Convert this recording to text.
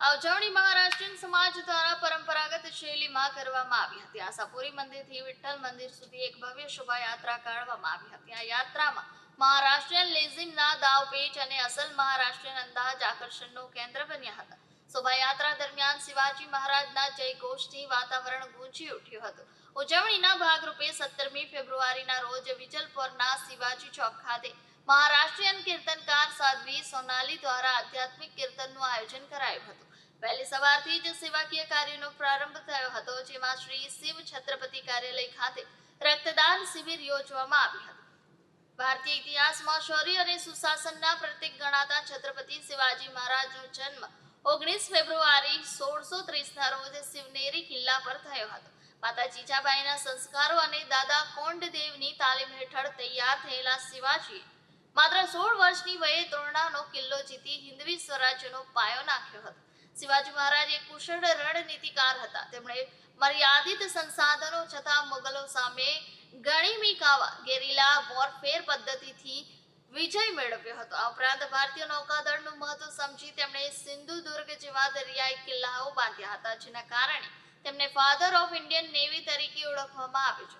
આ મહારાષ્ટ્રીયન સમાજ દ્વારા પરંપરાગત શૈલીમાં કરવામાં આવી હતી. આશાપુરી મંદિરથી વિઠ્ઠલ મંદિર સુધી એક ભવ્ય શોભાયાત્રા કાઢવામાં આવી હતી. આ યાત્રામાં મહારાષ્ટ્રીયન લેઝિમના દાવપેચ અને અસલ મહારાષ્ટ્રીયન અંદાજ આકર્ષણનું કેન્દ્ર બન્યા હતા. શોભાયાત્રા દરમિયાન શિવાજી મહારાજના જયઘોષથી વાતાવરણ ગુંજી ઉઠ્યું હતું. ઉજવણીના ભાગરૂપે સત્તરમી ફેબ્રુઆરીના રોજ વિજલપોરના શિવાજી ચોક ખાતે મહારાષ્ટ્રીયન કીર્તનકાર સાધ્વી સોનાલી દ્વારા આધ્યાત્મિક કીર્તનનું આયોજન કરાયું હતું. વહેલી સવારથી જ સેવાકીય કાર્યનો પ્રારંભ થયો હતો, જેમાં શ્રી શિવ છત્રપતિ કાર્યાલય ખાતે રક્તદાન શિબિર યોજવામાં આવી હતી. ભારતીય ઇતિહાસમાં શૌર્ય અને સુશાસનના પ્રતીક ગણાતા છત્રપતિ શિવાજી મહારાજનો જન્મ ઓગણીસ ફેબ્રુઆરી સોળસો ત્રીસના રોજ શિવનેરી કિલ્લા પર થયો હતો. માતા જીજાબાઈના સંસ્કારો અને દાદા કોંડદેવની તાલીમ હેઠળ તૈયાર થયેલા શિવાજીએ માત્ર સોળ વર્ષની વયે તોરણાનો કિલ્લો જીતી હિન્દવી સ્વરાજ્યનો પાયો નાખ્યો હતો. શિવાજી મહારાજ એક કુશળ રણનીતિકાર હતા. તેમણે મર્યાદિત સંસાધનો છતાં મુગલો સામે ગણીમી કાવા ગેરીલા વોરફેર પદ્ધતિથી વિજય મેળવ્યો હતો. આ ઉપરાંત ભારતીય નૌકાદળનું મહત્વ સમજી તેમણે સિંધુ દુર્ગ જેવા દરિયાઈ કિલ્લાઓ બાંધ્યા હતા, જેના કારણે તેમને ફાધર ઓફ ઇન્ડિયન નેવી તરીકે ઓળખવામાં આવે છે.